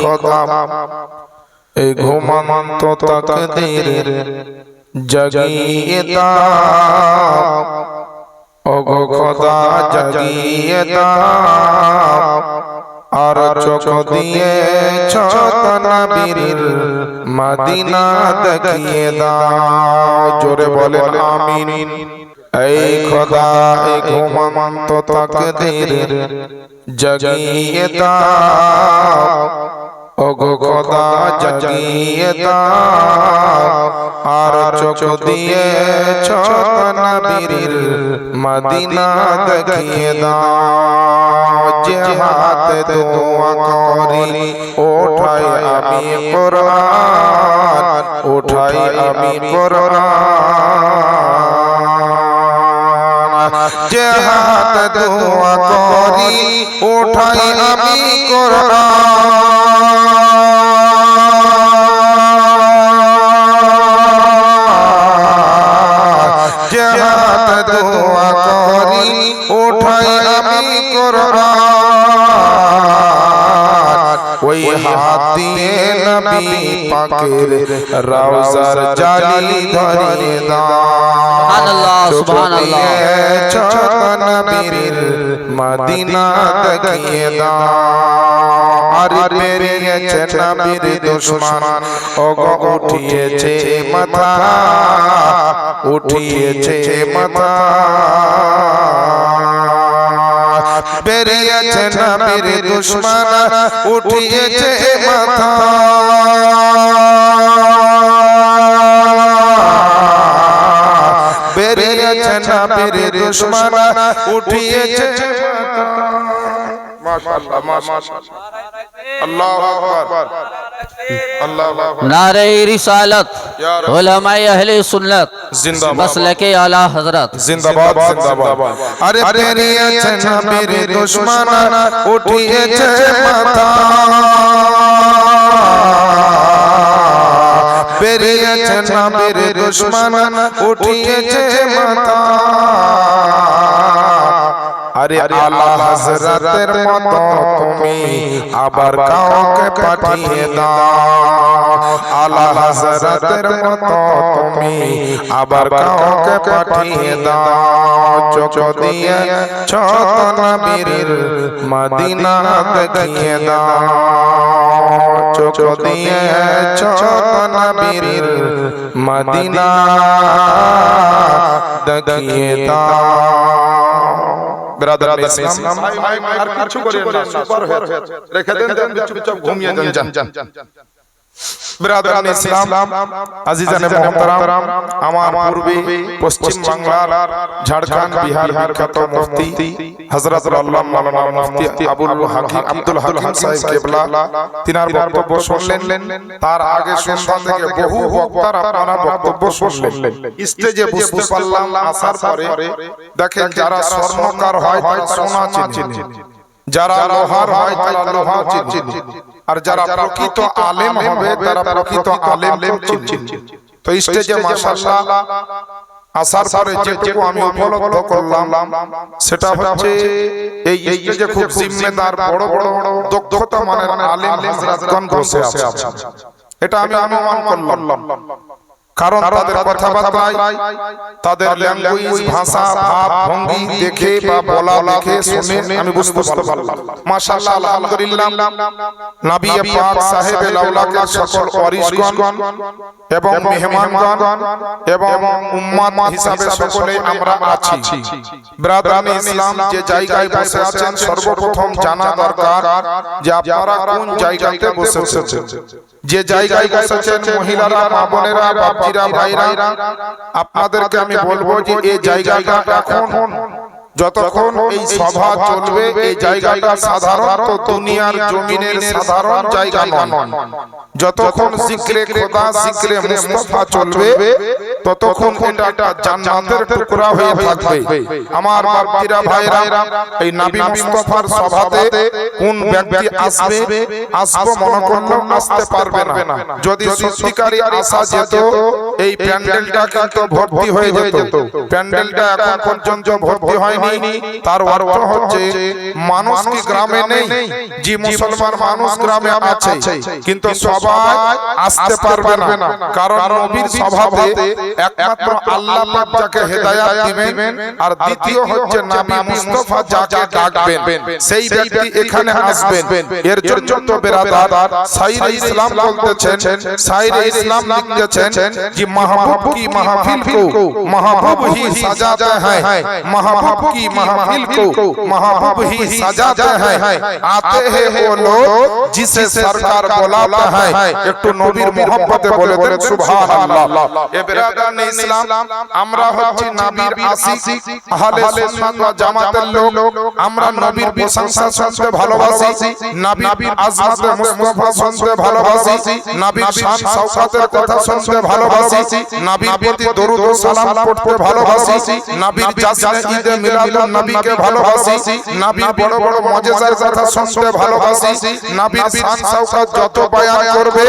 খোদা এই ঘুমন্ত আর চোখ দিয়ে ছত নবীর মদিনা দেখিয়ে দাও। জোরে বলেন আমিন। এই খোদা এই ঘুমন্ত তাকদীর জাগিয়ে দাও ওগো খোদা জাগিয়ে দাও আর চোখ দিয়ে ছত নবীর মদিনা দেখিয়ে দাও যে হাতে দোয়া করি ওঠাই আমি কোরআন ওঠাই আমি কোরআন যে হাতে দোয়া করি ওঠাই আমি কোরআন পাকের রওজার জালি ধরে দাও। সুবহানাল্লাহ, সুবহানাল্লাহ। চতন বীর মদিনা দেখিয়ে দাও। আর পেরিয়েছে নবীর দুশ্মন। ওগো উঠিয়েছে মাথা। উঠিয়েছে মাথা। বেরিয়েছে নবীর দুশ্মন উঠিয়েছে মাথা। বেরিয়েছে নবীর দুশ্মন উঠিয়েছে মাশাআল্লাহ মাশাআল্লাহ। আল্লাহু আকবার। نعرہ رسالت علماء اہل سنت مسلک اعلیٰ حضرت۔ زندہ باد زندہ باد۔ ارے تیری اچھا میرے دشمن اٹھئے چھے ماتا پیری اچھا میرے دشمن اٹھئے چھے ماتا আরে আল্লাহ হযরতের মতো তুমি আবার কাউকে পাঠিয়ে দাও। আল্লাহ হযরতের মতো তুমি আবার কাউকে পাঠিয়ে দাও। চোখ দিয়ে ছত নবীর মদিনা দেখিয়ে দাও। চোখ দিয়ে ছত নবীর মদিনা দেখিয়ে দাও। ব্রাদার ইসলাম আর কিছু করেন না সুপার হয়েছে রেখে দেন দেন চুপচাপ ঘুমিয়ে যান যান। ব্রাদার ইসলাম আজিজানে মোহতারাম আমার পূর্বে পশ্চিম বাংলার ঝাড়খণ্ড বিহার বিখ্যাত মুফতি হযরত আল্লাহ মাওলানা মুফতি আবুল হাকিম আব্দুল হাকিম সাহেব কেবলা তিনার বক্তব্য শুনলেন তার আগে সন্ধ্যা থেকে বহু বক্তারা আপনারা বক্তব্য শুনলেন। স্টেজে বুঝতে পারলাম আসার পরে দেখেন যারা স্বর্ণকার হয় তারা সোনা চিনে। যারা লোহার হয় তারা লোহা চিনে। আর যারা প্রকৃত আলেম হবে তারা প্রকৃত আলেম তো স্টেজে মাশাআল্লাহ আসার পরে যেটুকু আমি উপলব্ধ করলাম সেটা হচ্ছে এই স্টেজে খুব জিম্মেদার বড় বড় দক্ষতা মানের আলেম হযরতগণ বসে আছে। এটা আমি অনুমান করলাম। কারণ তাদের কথাবার্তায় তাদের ল্যাঙ্গুয়েজ ভাষা ভাব ভঙ্গি দেখে বা বলা দেখে শুনে আমি বুঝতে পারলাম। মাশাআল্লাহ আলহামদুলিল্লাহ নবী পাক সাহেব লাউলাকে সকল ওয়ারিসগণ এবং মেহমানগণ এবং উম্মাত হিসাবে সকলে আমরা আছি। ব্রাদারান ইসলাম যে জায়গায় বসে আছেন সর্বপ্রথম জানা দরকার যে আপনারা কোন জায়গাতে বসেছেন। যে জায়গায় বসেছেন মহিলারা মা বোনেরা বাপজিরা ভাইরা আপনাদেরকে আমি বলব যে এই জায়গাটা এখন যতক্ষণ এই সভা চলবে এই জায়গাটা সাধারণত দুনিয়ার জমিনের সাধারণ জায়গা নয়। যতক্ষণ জিক্রে খোদা জিক্রে মুস্তাফা চলবে ততক্ষণ এটা একটা জান্নাতের টুকরা হয়ে থাকবে। আমার বাপজিরা ভাইরা এই নবী মুস্তাফার সভাতে কোন ব্যক্তি আসবে আসব মনে করলেও আসতে পারবে না। যদি সত্যিকারী আসা যেত এই প্যান্ডেলটা কিন্তু ভর্তি হয়ে যেত। প্যান্ডেলটা এখন পর্যন্ত ভর্তি হয়নি। তার অর্থ হচ্ছে, মানুষ কি গ্রামে নেই? যে মুসলমান মানুষ গ্রামে আছে। কিন্তু সবাই আসতে পারবে না। কারণ নবীর স্বভাবে একমাত্র আল্লাহ পাক যাকে হেদায়াত দিবেন আর দ্বিতীয় হচ্ছে নবী মুস্তাফা যাকে ডাকবেন। সেই ব্যক্তি এখানে আসবেন। এর জন্য তো বেরাদার সাইর ইসলাম বলতেছেন, সাইর ইসলাম লিখতেছেন کہ محبوب کی محفل کو محبوب ہی سجاتا ہے محبوب کی محفل کو محبوب ہی سجاتا ہے آتے ہیں وہ لوگ جسے سرکار بولاتا ہے، ایک تو نوبیر محبت بولے دن سبحان اللہ۔ اے برادان اسلام امرہ ہچی نبیر آسی اہل سنت و جماعت لوگ امرہ نبیر بھی سنسا بسنسا بھالو باسی نبیر عظمت مصطفیٰ سنسے بھالو باسی نبیر شان سوکات سوقات کتھا بھالو باسی ভালোবাসি নবীর প্রতি দরুদ ও সালাম পড়তে ভালোবাসি নবীর জাসনে ঈদে মিলাদুন নবীকে ভালোবাসি নবীর বড় বড় মুজিজার কথা শুনতে ভালোবাসি নবীর শান শওকত যত বয়ান করবে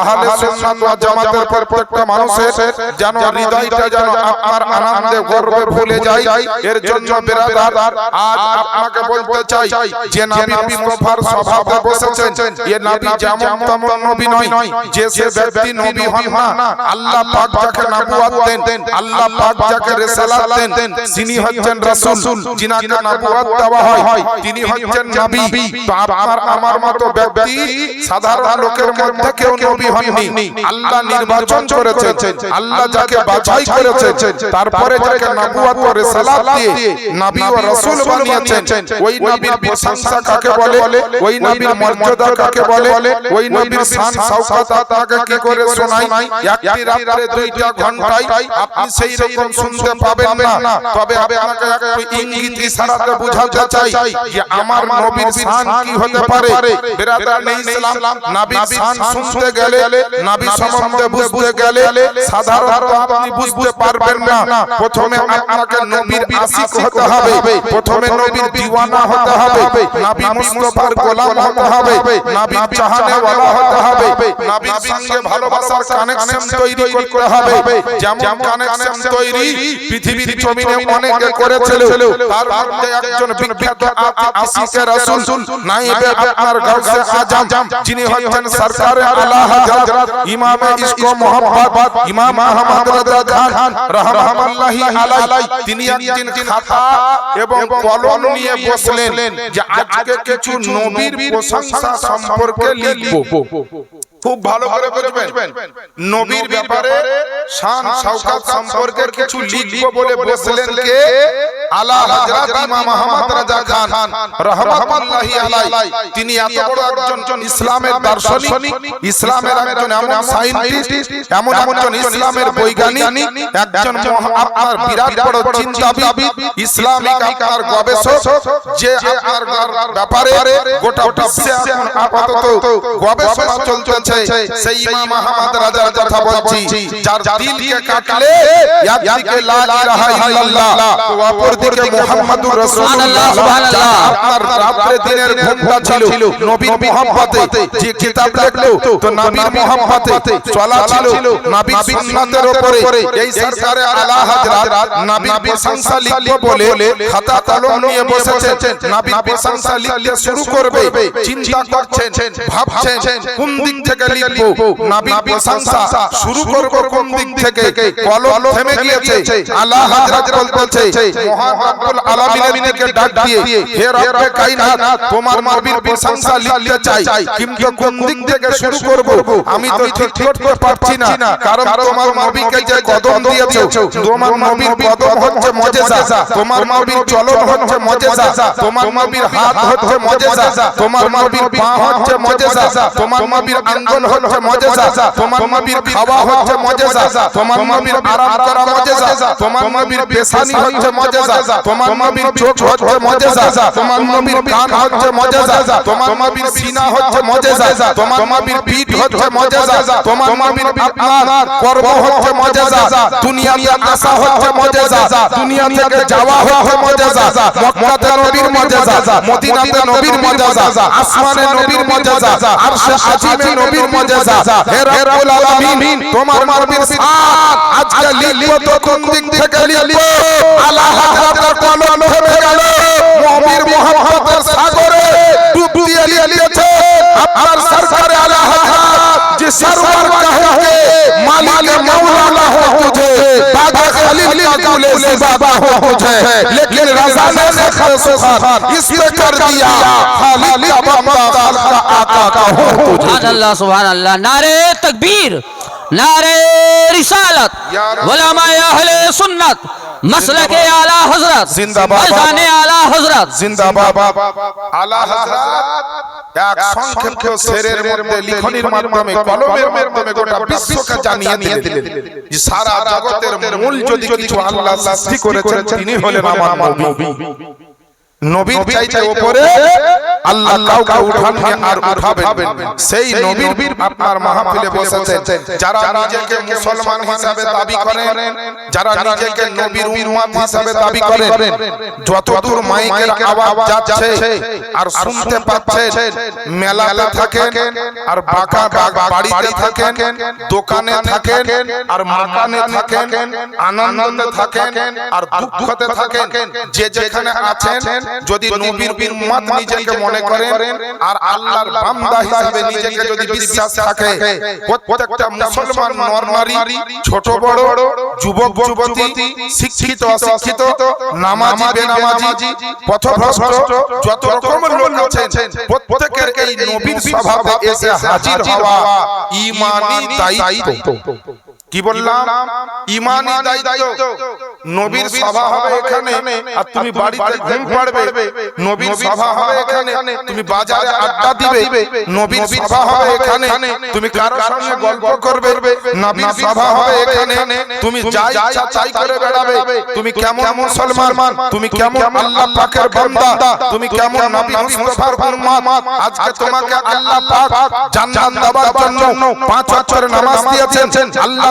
আহলে সুন্নাত ওয়াল জামাতের প্রত্যেকটা মানুষের যেন হৃদয়টা যেন আপনার আনন্দে গর্বে ভুলে যায় এর জন্য বেরাদার আজ আপনাকে বলতে চাই যে নবী মুস্তাফার স্বভাবে বসেছেন এ নবী যেমন তেমন নবী নয় যে সে ব্যক্তি নবী হন না আল্লাহ পাক নবুয়ত দেন, আল্লাহ পাক যাকে রিসালাত দেন, তিনি হচ্ছেন রাসূল, যিনাকে নবুয়ত দেওয়া হয়, তিনি হচ্ছেন নবী। তো আমার মতো ব্যক্তি সাধারণ লোকের মধ্যে কেউ নবী হননি। আল্লাহ নির্বাচন করেছেন, আল্লাহ যাকে বাছাই করেছেন, তারপরে যাকে নবুয়ত ও রিসালাত দিয়ে নবী ও রাসূল বানিয়েছেন, ওই নবীর প্রশংসা কাকে বলে, ওই নবীর মর্যাদা কাকে বলে, ওই নবীর শান, শওকত আপনাকে কি করে শোনাই একটি রাত্রে দুইটা ঘন্টায় আপনি সেই রকম শুনতে পাবেন না। তবে আপনাকে একটু ইঙ্গিত ইশারাতে বোঝাতে চাই যে আমার নবীর শান কি হতে পারে? বেরাদার নেই ইসলাম নবীর শান শুনতে গেলে নবী সম্বন্ধে বুঝতে গেলে সাধারণত আপনি বুঝতে পারবেন না। প্রথমে আপনাকে নবীর আশিক হতে হবে। প্রথমে নবীর দিওয়ানা হতে হবে। নবী মুস্তাফার গোলাম হতে হবে নবী চাহনে ওয়ালা হতে হবে। নবীর সঙ্গে ভালোবাসার কানেকশন তৈরি করতে হবে। যেমন কানেকশন তৈরি পৃথিবীর জমিনে অনেকে করেছিল। তার মধ্যে একজন বিখ্যাত আশিকে রাসূল নাইবে আপনার গাউসে আজম যিনি হচ্ছেন সরকারে আলা হযরত ইমামে ইসকো মোহাম্মদ ইমাম আহমদ রাজা খান রহমাতুল্লাহি আলাইহি তিনি একদিন খাতা এবং কলম নিয়ে বসলেন যে আজকে কিছু নবীর প্রশংসা সম্পর্কে লিখব। খুব ভালো করে বুঝবেন। নবীর ব্যাপারে শান শওকত সম্পর্কে কিছু লিখব বলে বসলেন কে? আলা হযরত ইমাম আহমদ রাজা খান রাহমাতুল্লাহি আলাইহি। তিনি এত বড় একজন ইসলামের দার্শনিক ইসলামের একজন এমন সায়েন্টিস্ট এমন একজন ইসলামের বৈজ্ঞানিক একজন মহা- আপনার বিরাট বড় চিন্তাবিদ ইসলামিক আপনার গবেষক যে আপনার ব্যাপারে গোটা বিশ্বে এখন আপাতত গবেষণা চলতেছে। সেই ইমাম আহমদ রাজার কথা বলছি যার দিলকে কাটলে একদিকে লা ইলাহা ইল্লাল্লাহ। তো অপরদিকে মুহাম্মাদুর রাসূলুল্লাহ সুবহানাল্লাহ। আপনার রাত্রে দিনের ঘুমটা ছিল নবীর যে কিতাব লিখলো তো নবীর চলা ছিল নবী সুন্নাতের উপরে। এই সরকারে আলা হযরত নবীর প্রশংসা লিখব বলে খাতা কলম নিয়ে বসেছেন। নবীর প্রশংসা লিখতে শুরু করবে। চিন্তা করছেন ভাবছেন কোন দিক থেকে লিখব? নবীর প্রশংসা শুরু করব কোন দিক থেকে? কলম থেমে গিয়েছে। আলা হযরত বলছে মহান রব্বুল আলামিনকে ডাক দিয়ে, হে রব্বে কায়নাত তোমার নবীর প্রশংসা লিখতে চাই। কিন্তু কোন দিক থেকে শুরু করব? আমি তো ঠিক করতে পারছি না। কারণ তোমার নবীকে যে কদম দিয়েছ, তোমার নবীর কদম হচ্ছে মুজিজা। তোমার নবীর চলন হচ্ছে মুজিজা। তোমার পেশানি হচ্ছে মুজিজা। তোমার নবীর চোখ হচ্ছে মুজিজা তোমার নবীর কান হচ্ছে মুজিজা তোমার নবীর সিনা হচ্ছে মুজিজা তোমার নবীর পিঠ হচ্ছে মুজিজা তোমার নবীর আপনার কর্ম হচ্ছে মুজিজা দুনিয়াতে আসা হচ্ছে মুজিজা দুনিয়া থেকে যাওয়া হচ্ছে মুজিজা মক্কাতে নবীর মুজিজা মদিনাতে নবীর মুজিজা আসমানে নবীর মুজিজা আরশে আজিমে নবীর নবীর মুজিজা হে রব্বুল আলামিন তোমার নবীর শান আজকে লিখব তো কোন দিক থেকে লিখব আলা তার কলম গেল। নবীর সাগরে ডুব দিয়ে আপনার সরকার যে সরকার কাহে মালিক মাওলানা হো বাবা لیکن رضا نے خلص خان اس پہ کر دیا خالق کا بابا آقا کا ہو مجھے سبحان اللہ سبحان اللہ نعرے تکبیر নারে রিসালাত ওলামায়ে আহলে সুন্নাত মাসলাকে আলা হযরত জিন্দাবাদ আলা হযরত। জিন্দাবাদ আলা হযরত এক সংক্ষিপ্ত শেরের মধ্যে লিখনির মাধ্যমে কলমের মাধ্যমে গোটা বিশ্বকে জানিয়ে দিয়ে দিলেন। যে সারা জগতের মূল যদি কিছু আল্লাহ সৃষ্টি করেছেন তিনি হলেন আমার নবী। নবীর চাইতে উপরে আল্লাহ কাউকে উঠাননি আর উঠাবেন সেই নবীর আপনার মাহফিলে বসেছেন। যারা নিজেকে মুসলমান হিসাবে দাবি করেন যারা নিজেকে নবীর উম্মত হিসাবে দাবি করেন। যতদূর মাইকের আওয়াজ যাচ্ছে আর শুনতে পাচ্ছেন মেলাতে থাকেন আর বাঁকা বাড়িতে থাকেন দোকানে থাকেন আর মাকানে থাকেন আনন্দতে থাকেন আর দুঃখতে থাকেন। যে যেখানে আছেন যদি নবীর উম্মত নিজেকে মনে করেন আর আল্লাহর বান্দা হিসাবে নিজেকে যদি বিশ্বাস থাকে প্রত্যেকটা মুসলমান নরনারী ছোট বড় যুবক যুবতী শিক্ষিত অশিক্ষিত নামাজি বেনামাজি পথভ্রষ্ট যত রকমের লোক আছেন প্রত্যেকের এই নবীর স্বভাবে এসে হাজির হওয়া ঈমানি দায়িত্ব। কি বললাম? ইমানি দায়িত্ব। নবীর সভা হবে এখানে। আর তুমি বাড়িতে ঘুম পাড়বে। নবীর সভা হবে এখানে। তুমি বাজারে আড্ডা দিবে। নবীর সভা হবে এখানে। তুমি কারোর সঙ্গে গল্প করবে। নবীর সভা হবে এখানে। তুমি যাই ইচ্ছা তাই করে বেড়াবে। তুমি কেমন মুসলমান? তুমি কেমন আল্লাহ পাকের বান্দা? তুমি কেমন নবী মুস্তাফার উম্মত আজকে তোমাকে আল্লাহ পাক জান্নাত দেওয়ার জন্য পাঁচ ওয়াক্তের নামাজ দিয়েছেন আল্লাহ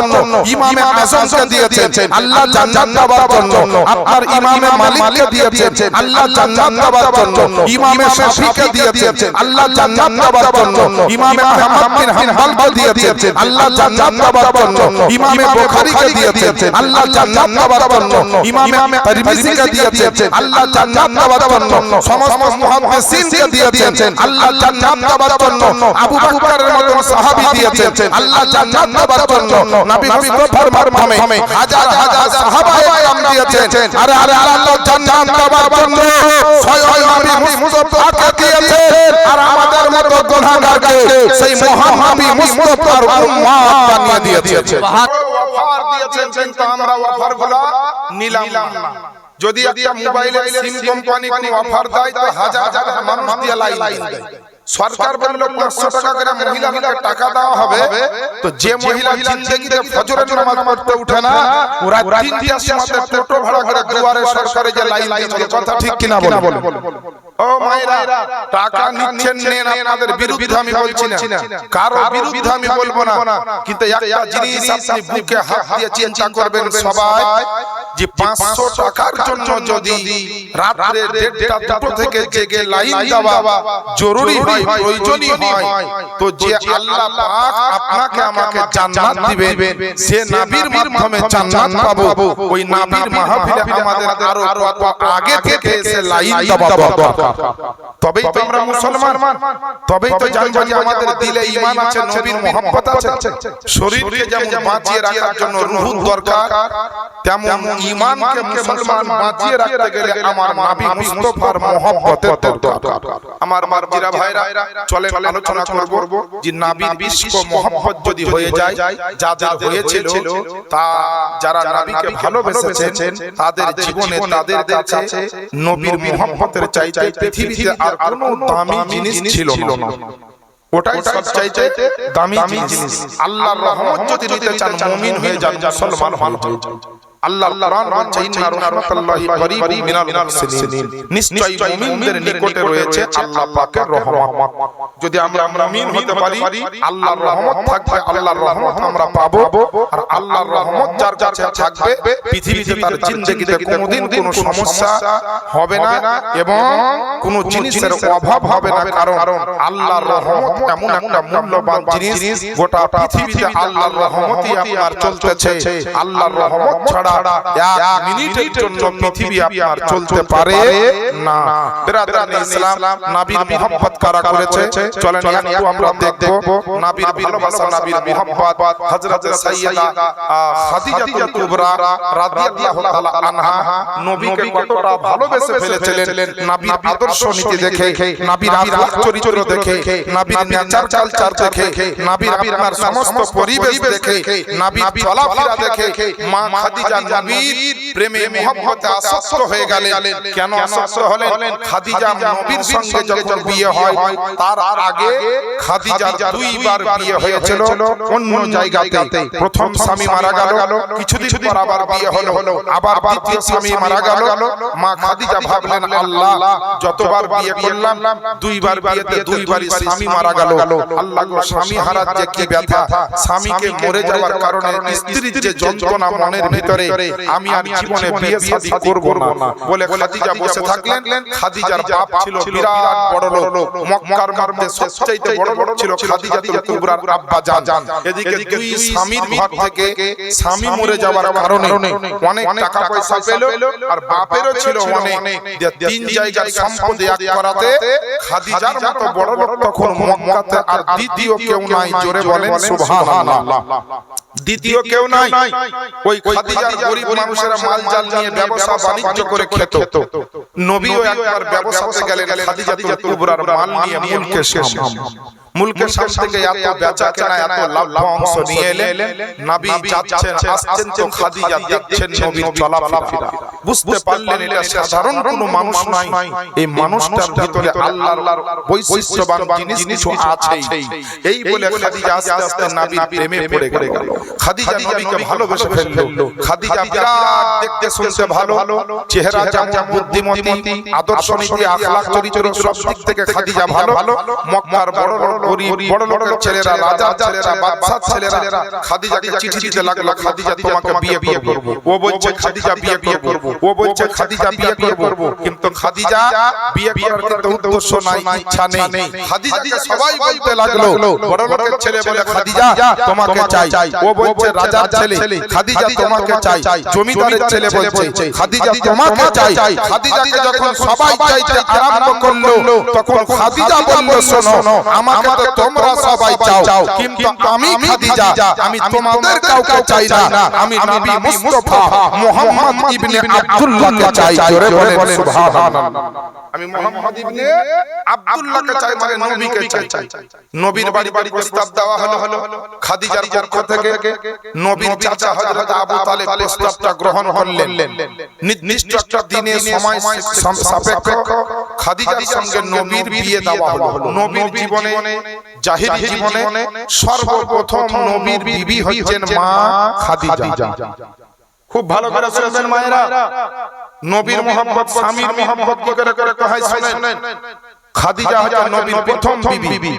জন্য ইমামে আজমকে দিয়েছেন। আল্লাহ জান্নাত দেওয়ার জন্য আপনার ইমামে মালিককে দিয়েছেন। আল্লাহ জান্নাত দেওয়ার জন্য ইমামে শাফিকে দিয়েছেন। আল্লাহ জান্নাত দেওয়ার জন্য ইমামে আহমদ বিন হাম্বলকে দিয়েছেন। আল্লাহ জান্নাত দেওয়ার জন্য ইমামে বুখারীকে দিয়েছেন। আল্লাহ জান্নাত দেওয়ার জন্য ইমামে তিরমিজিকে দিয়েছেন। আল্লাহ জান্নাত দেওয়ার জন্য সমস্ত মুহাদ্দিসিনকে দিয়েছেন। আল্লাহ জান্নাত দেওয়ার জন্য আবু বকরের মতো সাহাবী দিয়েছেন আল্লাহ জান্নাত দেওয়ার জন্য নবী মুস্তাফার মাধ্যমে হাজার হাজার সাহাবা একরাম দিয়েছেন। আরে আরে আল্লাহ জান্নাত দেওয়ার জন্য স্বয়ং নবী মুস্তাফাকে দিয়েছেন। আর আমাদের মতো গুনাহগারকে সেই মহান নবী মুস্তাফার উম্মত বানিয়ে দিয়েছেন। অফার দিয়েছেন কিন্তু আমরা অফারগুলো নিলাম না। যদি একটা মোবাইলের সিম কোম্পানি কোনো অফার দেয় তো হাজার হাজার মানুষ দিয়ে লাইন দেয়। সরকার বলল পাঁচশো টাকা করে মহিলাকে টাকা দেওয়া হবে। তো যে মহিলা জিন্দগিতে ফজরের নামাজ পড়তে উঠে না ওরা তিনটার সময় টোটো ভাড়া করে দুয়ারে সরকারে যে লাইন দিয়েছে কথা ঠিক কিনা বলে ও মায়েরা টাকা নিচ্ছেন নেন আপনাদের বিরুদ্ধে আমি বলছি না। কারও বিরুদ্ধে আমি বলব না। কিন্তু একটা জিনিস আপনি বুকে হাত দিয়ে চিন্তা করবেন সবাই। যে পাঁচশো টাকার জন্য যদি রাত্রে দেড়টা দুটো থেকে জেগে লাইন দেওয়া জরুরি হয় প্রয়োজনীয় হয়। তো যে আল্লাহ পাক আপনাকে আমাকে জান্নাত দিবে সে নবীর মাধ্যমে জান্নাত পাবো। ওই নবীর মাহফিলে আমাদের আরও কত আগে থেকে এসে লাইন দেওয়া দরকার। তবেই তো আমরা মুসলমান। তবেই তো জানব যে আমাদের দিলে ঈমান আছে নবীর মোহাম্মত আছে। শরীরকে যেমন বাঁচিয়ে রাখার জন্য রুহুর দরকার তেমন ঈমানকে মুসলমান বাঁচিয়ে রাখতে গেলে আমার নবী মুস্তাফার মোহাম্মতের দরকার। আমার মারজিরা ভাইরা চলেন আলোচনা করব যে নবীর বিশ্বক মোহাম্মত যদি হয়ে যায় যাদের হয়েছিল তা যারা নবীকে ভালোবেসেছেন তাদের জীবনে তাদের কাছে নবীর মোহাম্মতের চাইতে পৃথিবীতে আর কোনো দামি জিনিস ছিল না। ওটাই সবচাইতে দামি জিনিস। আল্লাহর রহমত যদি নিতে চান মুমিন হয়ে যান মুসলমান হয়ে যান। আল্লাহ কোরআন বলছে ইন্না রাহমাতাল্লাহি করিবুম মিনাল মুহসিনিন। নিশ্চয়ই মুমিনদের নিকটে রয়েছে আল্লাহ পাকের রহমত। যদি আমরা মুমিন হতে পারি আল্লাহর রহমত থাকবে আল্লাহর রহমত আমরা পাবো আর আল্লাহর রহমত যার কাছে থাকবে পৃথিবীতে তার জিন্দেগিতে কোনোদিন কোনো সমস্যা হবে না এবং কোনো জিনিসের অভাব হবে না কারণ আল্লাহর রহমত এমন একটা মূল্যবান জিনিস গোটা পৃথিবীতে আল্লাহর রহমতই আপনার চলতেছে। আল্লাহর রহমত ছাড়া এক মিনিটের জন্য পৃথিবী আপনার চলতে পারে না। বিরাদরানে ইসলাম নবীর মুহাব্বত কারা করেছে? চলেন একটু আমরা দেখব। নবীর ভালোবাসা নবীর মুহাব্বত হযরত সাইয়্যিদা খাদিজা কুবরা রাদিয়াল্লাহু তাআলা আনহা নবীকে কতটা ভালোবেসে ফেলেছিলেন নবীর আদর্শ নীতি দেখে নবীর আখলাক চরিত্র দেখে নবীর নেচার কালচার দেখে নবীর আপনার সমস্ত পরিবেশ দেখে নবীর চলাফেরা দেখে মা খাদিজা নবীর প্রেমে মোহব্বতে আসক্ত হয়ে গেলেন। কেন আসক্ত হলেন? খাদিজা নবীর সঙ্গে যখন বিয়ে হয়, তার আগে দুইবার বিয়ে হয়েছিল অন্য জায়গাতে। প্রথম স্বামী মারা গেল পর আবার বিয়ে হলো। আবার দ্বিতীয় স্বামী মারা গেল। মা খাদিজা ভাবলেন, আল্লাহ, যতবার বিয়ে করলাম, দুইবার বিয়েতে স্বামী মারা গেল। আল্লাহ স্বামী কি ব্যথা? স্বামীকে মরে যাওয়ার কারণে স্ত্রীর যে যন্ত্রণা মনের ভিতরে আমি আর জীবনে বিয়ে শাদী করব না। বলে খাদিজা বসে থাকলেন। খাদিজার বাপ ছিল বিরাট বড় লোক মক্কার মধ্যে সবচাইতে বড় লোক ছিল খাদিজা কুবরার আব্বা জান। এদিকে দুই স্বামীর ঘর থেকে স্বামী মরে যাওয়ার কারণে অনেক টাকা পয়সা পেল আর বাপেরও ছিল অনেক। তিন জায়গার সম্পদে এক করাতে খাদিজার মতো বড় লোক তখন মক্কাতে আর দ্বিতীয় কেউ নাই। জোরে বলেন সুবহানাল্লাহ। দ্বিতীয় কেউ নাই। ওই খাদিজার গরিব মানুষেরা মাল জাল নিয়ে ব্যবসা বাণিজ্য করে খেত। নবীও একবার ব্যবসাতে গেলে খাদিজা কুবরার মাল নিয়ে মুলকে শেষ মুলকের সামনে থেকে এত বেচা কেনা এত লাভ অংশ নিয়ে এলেন। নবী যাচ্ছেন আসছেন তো খাদিজা দেখছেন নবীর চলাফেরা। বুঝতে পারলেন এটা সাধারণ কোনো মানুষ নয়। এই মানুষটার ভিতরে আল্লাহর বৈশিষ্ট্যবান জিনিস কিছু আছেই। এই বলে খাদিজা আস্তে আস্তে নবীর প্রেমে পড়ে গেল। খাদিজা নবীকে ভালোবেসে ফেলল। খাদিজা বিরাট দেখতে শুনতে ভালো। চেহারা যেমন বুদ্ধিমতী আদর্শ নীতি আখলাক চরিত্র সব দিক থেকে খাদিজা ভালো মক্কার বড় বড় গরিব বড় বড় ছেলেরা রাজার ছেলেরা বাদশার ছেলেরা খাদিজাকে চিঠি দিতে লাগল খাদিজা তোমাকে বিয়ে বিয়ে করব। ও বলছে খাদিজা বিয়ে বিয়ে করব। ও বলছে খাদিজা বিয়ে বিয়ে করব। কিন্তু খাদিজা বিয়ে করার কিন্তু উদ্দেশ্য নাই ইচ্ছা নেই। খাদিজাকে সবাই বলতে লাগল বড় লোকের ছেলে বলে খাদিজা তোমাকে চাই। ও বলছে রাজার ছেলে খাদিজা তোমাকে চাই। জমিদারের ছেলে বলছে খাদিজা তোমাকে চাই খাদিজাকে যখন সবাই চাইতে আরম্ভ করল তখন খাদিজা বলল শোনো আমাকে তো তোমরা সবাই চাও। কিন্তু আমি খাদিজা আমি তোমাদের কাউকে চাই না। আমি নবী মুস্তাফা। মুহাম্মদ ইবনে আব্দুল্লাহকে চাই। জোরে বলেন সুবহানাল্লাহ। আমি মুহাম্মদ ইবনে আব্দুল্লাহকে চাই মানে নবীকে চাই। নবীর বাড়ি বাড়ি প্রস্তাব দেওয়া হলো হলো খাদিজার পক্ষ থেকে নবীর চাচা হযরত আবু তালেব প্রস্তাবটা গ্রহণ করলেন। নির্দিষ্ট একটা দিনে সময় সাপেক্ষ খাদিজার সঙ্গে নবীর বিয়ে দেওয়া হলো। নবীর জীবনে জাহিরি জীবনে সর্বপ্রথম নবীর বিবি হচ্ছেন মা খাদিজা। খুব ভালো করে শুনবেন মায়েরা। নবীর মোহাম্মদ স্বামীর মোহাম্মদ করে করে কহাই শুনেন। খাদিজা হচ্ছে নবীর প্রথম বিবি।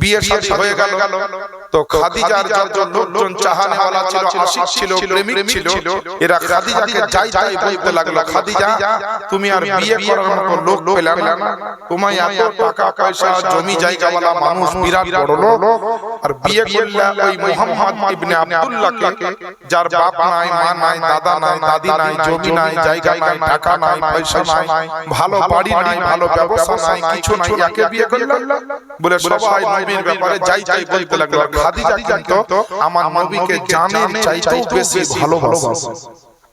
বিয়ে শাদী হয়ে গেল। তো খাদিজার যত লোকজন চাহানেওয়ালা ছিল আশিক ছিল প্রেমিক ছিল এরা খাদিজাকে যাই যাই বলতে লাগল খাদিজা তুমি আর বিয়ে করার মতো লোক পেলে না। তোমায় এত টাকা পয়সা জমি জায়গাওয়ালা মানুষ বিরাট বড় লোক। আর বিয়ে করলে ওই মুহাম্মদ ইবনে আব্দুল্লাহকে যার বাপ নাই মা নাই দাদা নাই দাদি নাই জমি নাই জায়গা নাই টাকা নাই পয়সা নাই ভালো বাড়ি নাই ভালো ব্যবসা নাই কিছু নাই একে বিয়ে করলে বলে সবাই নবীর ব্যাপারে যাই যাই বলতে লাগল। খাদিজা কিন্তু আমার নবীকে জানের চাইতেও বেশি ভালোবাসে।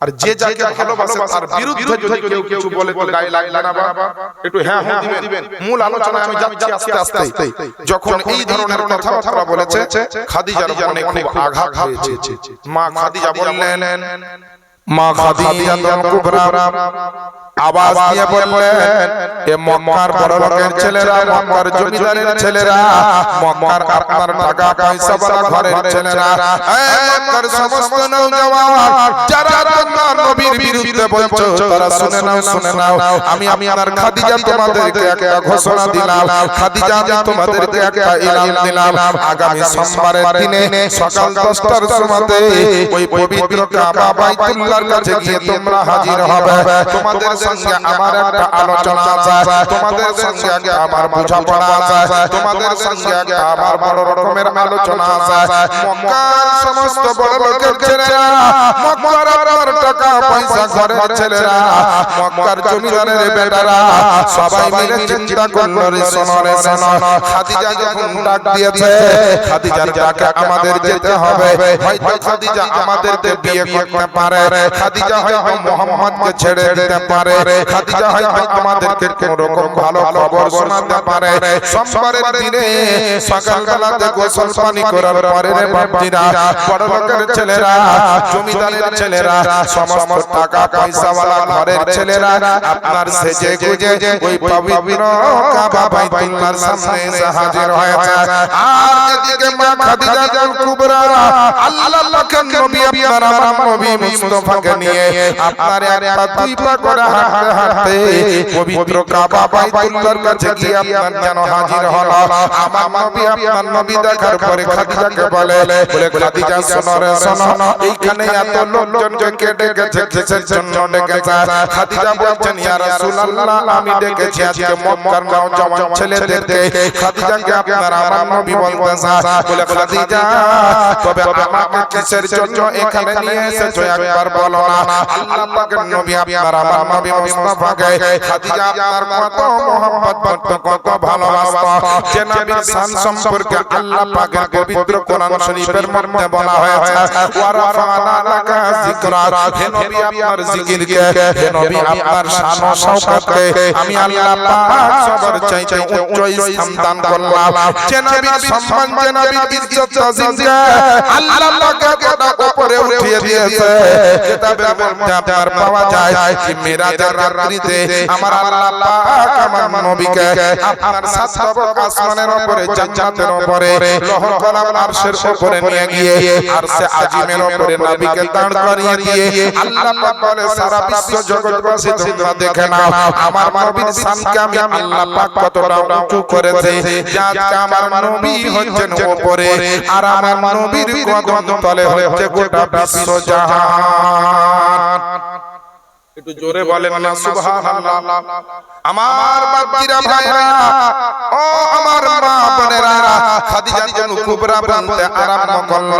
আর যে যাকে ভালোবাসে তার বিরুদ্ধে যদি কেউ কিছু বলে তো গায়ে লাগবে না বাবা। একটু হ্যাঁ হ্যাঁ দিবেন। মূল আলোচনায় আমি যাচ্ছি আস্তে আস্তে যখন এই ধরনের কথাবার্তা বলেছে খাদিজার মনে খুব আঘাত হয়েছে মা খাদিজা বললেন মা খাদিজা কুবরা আওয়াজ দিয়ে বললেন এ মক্কার বড় লোকের ছেলেরা মক্কার জমিদারের ছেলেরা মক্কার আপনার টাকা পয়সা বলা ঘরের ছেলেরা? এ মক্কার সমস্ত নওজওয়ান যারা তোমার নবীর বিরুদ্ধে বলছো তারা শুনে নাও শুনে নাও আমি আমি আমার খাদিজা তোমাদেরকে একটা ঘোষণা দিলাম। খাদিজা আমি তোমাদেরকে একটা ইলাম দিলাম। আগামী সোমবারের দিনে সকাল 10টার সময়তে ওই পবিত্র কাবা বাইতুল্লাহর কাছে গিয়ে তোমরা হাজির হবে তোমাদের সঙ্গে আমার একটা আলোচনা আছে তোমাদের সঙ্গে একটা আমার বোঝাপড়া আছে তোমাদের সঙ্গে একটা আমার বড় রকমের আলোচনা আছে মক্কার সমস্ত বড় লোকের ছেলেরা মক্কার আমার টাকা পয়সা ঘরের ছেলেরা মক্কার জমিদারের বেটারা সবাই মিলে চিন্তা করল রে শোনো রে শোনো খাদিজা যখন ডাক দিয়েছে খাদিজার ডাকে আমাদের যেতে হবে হয়তো খাদিজা আমাদেরকে বিয়ে করতে পারে খাদিজা হয়তো মোহাম্মদকে ছেড়ে দিতে পারে খাদিজা হয়তো আমাদেরকে কোন রকম ভালো খবর শোনাতে পারে। সোমবারের দিনে সকালবেলাতে গোসল পানি করার পরে রে বাপজিরা বড় লোকের ছেলেরা জমিদারের ছেলেরা সমস্ত টাকা পয়সাওয়ালা ঘরের ছেলেরা আপনার সেজে গুজে ওই পবিত্র কাবা বাইতুল্লাহর সামনে এসে হাজির হয়েছে আর এদিকে মা খাদিজা জান কুবরা আল্লাহ পাকের নবী আপনার আমার নবী মুস্তাফাকে নিয়ে আপনার একটা দুই পা করে হাঁটতে হাঁটতে পবিত্র কাবা বাইতুল্লাহর কাছে গিয়ে আপনার যেন হাজির হলো আমার নবী, আপনার নবী দেখার পরে খাদিজাকে বলে বলে, খাদিজা, শোনো রে, শোনো, এইখানে এত লোকজনকে কে ডেকেছে, কিসের জন্য ডেকেছে? খাদিজা বলছেন, ইয়া রাসূলুল্লাহ, আমি ডেকেছি আজকে মক্কার নওজওয়ান ছেলেদেরকে। খাদিজাকে আপনার আমার নবী বলতেছে, বলে, খাদিজা, তবে আমাকে কিসের জন্য এখানে নিয়ে এসেছ? একবার বলো না। আল্লাহ পাকের নবী, আপনার আমার নবী মুস্তাফাকে খাদিজা আপনার কত মোহাম্মত করত কত ভালোবাসত। যে নবীর শান সম্পর্কে আল্লাহ পাকের পবিত্র কোরআন শরীফের মধ্যে বলা হয়েছে ওয়া রাফানা লাকা যিকরা হে নবী আপনার জিকিরকে, হে নবী আপনার শান ও শওকতকে আমি আল্লাহ পাক সবার চাইতে উচ্চ স্থান দান করলাম। যে নবীর সম্মান যে নবীর ইজ্জত, তাজিমকে আল্লাহ পাক গোটা উপরে উঠিয়ে দিয়েছে কিতাবের মধ্যে আপনার পাওয়া যায়, যে মিরাজের রাত্রিতে আমার আল্লাহ পাক আমার নবীকে আপনার সাত আসমানের উপরে জান্নাতের উপরে লৌহ কলাম আরশের উপরে নিয়ে গিয়ে আরশে আজিমের উপরে নবীকে দাঁড় করিয়ে দিয়ে আল্লাহ পাক বলে, সারা বিশ্ব জগৎবাসী তোমরা দেখে নাও, আমার নবীর শানকে আমি আল্লাহ পাক কতটা উঁচু করেছে। আজকে আমার নবী হচ্ছেন উপরে আর আমার নবীর কদম তলে হচ্ছে গোটা বিশ্ব জাহান। একটু জোরে বলেন না সুবহানাল্লাহ। আমার বাপজিরা ভাইরা ও আমার মা বোনেরা খাদিজা জান কুবরা বলতে আরম্ভ করল।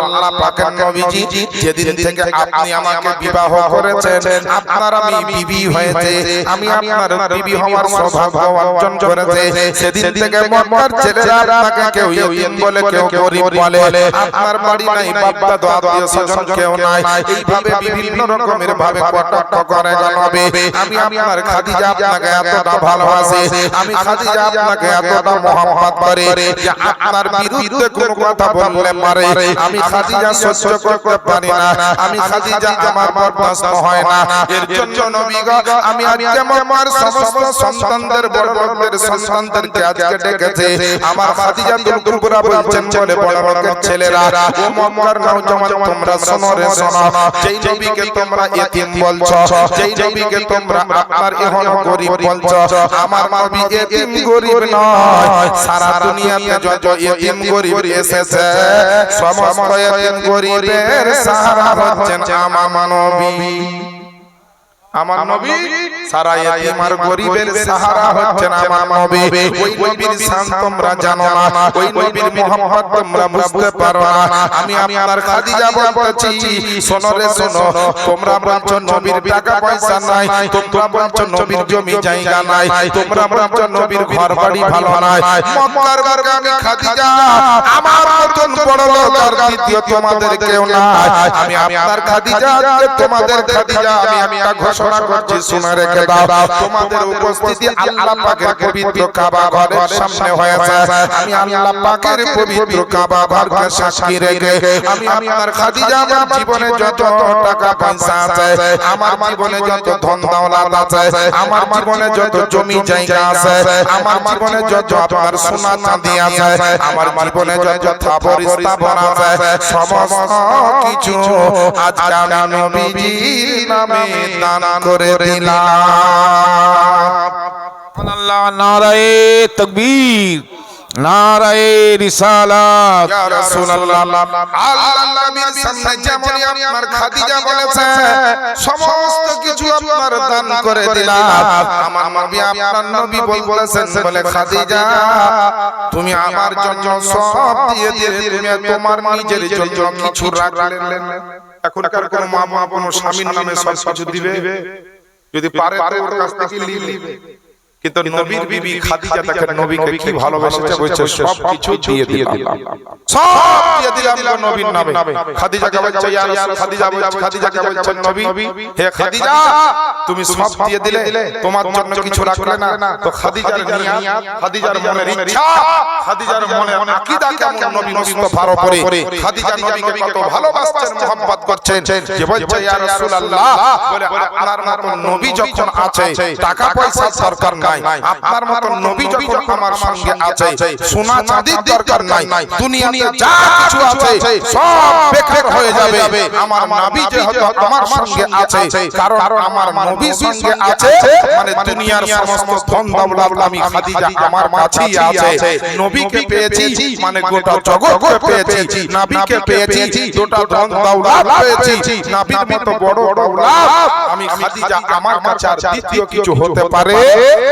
আল্লাহ পাকের নবীজি যেদিন থেকে আপনি আমাকে বিবাহ করেছেন আপনার আমি বিবি হয়েছে আমি আপনার বিবি হওয়ার সৌভাগ্য অর্জন করেছে। সেদিন থেকে মক্কার ছেলেরা আপনাকে কেউ ইয়তিম বলে কেউ গরিব বলে আপনার বাড়ি নাই বাপ দাদা আত্মীয় স্বজন কেউ নাই। এইভাবে বিভিন্ন রকমের ভাবে কটাক্ষ করে গণবে আমি আপনার খাদিজা আপনাকে এতটা ভালোবাসি। আমি খাদিজা আপনাকে এতটা মোহাম্মত করে যে আপনার বিরুদ্ধে কোনো কথা বললে পারে আমি খাদিজা সহ্য করতে পারি না। আমি খাদিজা আমার বরদাস্ত হয় না। এর জন্য নবী গো আমি আজকে আমার সমস্ত সন্তানদের বড় বড়দের সন্তানদেরকে আজকে ডেকেছে। আমার খাদিজা তুল কুবরা বলছেন বলে বড় বড় ছেলেরা ও মক্কার নওজওয়ান তোমরা শোনো রে শোনো যেই নবীকে তোমরা এতিম বলছো যেই নবীকে তোমরা আপনার এখনও গরিব বলছ আমার নবী এতিম গরিব নয়। সারা দুনিয়াতে যত এতিম গরিব এসেছে, সমস্ত এতিম গরিবের সাহারা হচ্ছেন আমার নবী। আমার নবী সারা এতিম আর গরিবের সাহারা হচ্ছেন আমার নবী। ওই নবীর শান তোমরা জানো না। ওই নবীর মোহাম্মদ তোমরা বুঝতে পারো না। আমি আপনার খাদিজা বলতেছি। শোনো রে শোনো তোমরা বলছো নবীর টাকা পয়সা নাই তোমরা বলছো নবীর জমি জায়গা নাই। তোমরা বলছো নবীর ঘর বাড়ি ভালো নাই। মক্কার আমি খাদিজা। আমার মতন বড় লোক আর দ্বিতীয় তোমাদের কেউ না আমি আপনার খাদিজা তোমাদের খাদিজা আমি একটা ঘোষণা করছি শুনে রেখে দাও। তোমাদের উপস্থিতি আল্লাহ পাকের পবিত্র কাবা ঘরের সামনে হয়েছে। আমি আল্লাহ পাকের পবিত্র কাবা ঘরকে সাক্ষী রেখে আমি আপনার খাদিজা আমার জীবনে যত টাকা পয়সা আছে আমার জীবনে যত ধন দৌলত আছে আমার জীবনে যত জমি জায়গা আছে আমার জীবনে যত আপনার সোনা চাঁদি আছে আমার জীবনে যত স্থাপন আছে সমস্ত কিছু আজ আমি নবীজির নামে দান করে দিলাম আল্লাহ নারায়ে তকবীর নারায়ে রিসালাত ইয়া রাসূলুল্লাহ আল্লাহ নবীর সামনে যেমন আপনার খাদিজা বলেছে সমস্ত কিছু আপনার দান করে দিলাম। আমার নবী আপনার নবী বলতেছেন বলে খাদিজা তুমি আমার জন্য সব দিয়ে দিয়ে তুমি তোমার নিজের জন্য কিছু রাখলে এখনকার কোন মা কোন স্বামীর নামে সব কিছু দিবে? যদি পারে ওর কাছ থেকে নিবে। কিন্তু নবীর বিবি খাদিজা তাকে নবীকে কি ভালোবেসেছে বলছে সব কিছু দিয়ে দিলাম। সব দিয়ে দিলাম নবীর নামে। খাদিজাকে বলছে ইয়া রাসূল খাদিজা বলছে খাদিজাকে বলছেন নবী হে খাদিজা তুমি সব দিয়ে দিলে তোমার জন্য কিছু রাখলে না। তো খাদিজার নিয়াত খাদিজার মনের ইচ্ছা খাদিজার মনে আকীদা কেমন নবী মুস্তাফার উপরে? খাদিজা নবীকে কত ভালোবাসছেন mohabbat করছেন যে বলছে ইয়া রাসূলুল্লাহ। বলে আপনার মত নবী যখন আছে টাকা পয়সা দরকার নাই। আপনার মত নবী যখন আমার সঙ্গে আছে সোনা চাঁদির দরকার নাই। দুনিয়াতে যা কিছু আছে সব বেকার হয়ে যাবে। আমার নবী যেহেতু আমার সঙ্গে আছে কারণ আমার নবী সঙ্গে আছে মানে দুনিয়ার সমস্ত ধন দৌলত আমি খাদিজা আমার কাছেই আছে। নবীকে পেয়েছি মানে গোটা জগৎকে পেয়েছি নবীকে পেয়েছি গোটা ধন দৌলত পেয়েছি। নবীর মতো বড় দৌলত আমি খাদিজা আমার কাছে আর দ্বিতীয় কিছু হতে পারে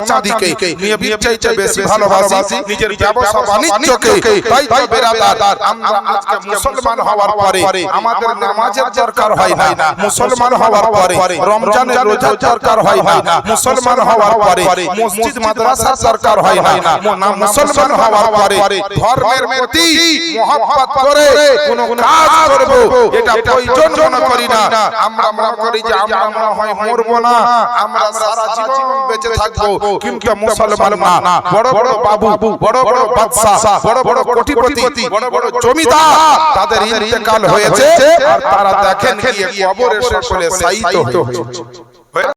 চাঁদিকে নবীর চাইতে বেশি ভালোবাসি নিজের ব্যবসা বাণিজ্যকে তাই তো বেরাদার আমরা আজকে মুসলমান হওয়ার পরে আমাদের নামাজের দরকার হয় না মুসলমান হওয়ার পরে রমজানের রোজার দরকার হয় না মুসলমান হওয়ার পরে মসজিদ মাদ্রাসার দরকার হয় না না মুসলমান হওয়ার পরে ধর্মের প্রতি মহব্বত করে কোন কাজ করব এটা প্রয়োজন মনে করি না আমরা মনে করি যে আমরা মনে হয় মরবো না আমরা সারা জীবন বেঁচে থাকব কিন্তু মুসলমান না বড় বড় বাবু বড় বড় বাদশা বড় বড় কোটিপতি বড় বড় জমিদার তাদের ইন্তেকাল হয়েছে আর তারা দেখেন গিয়ে কবরে সকলে সাইত হয়েছে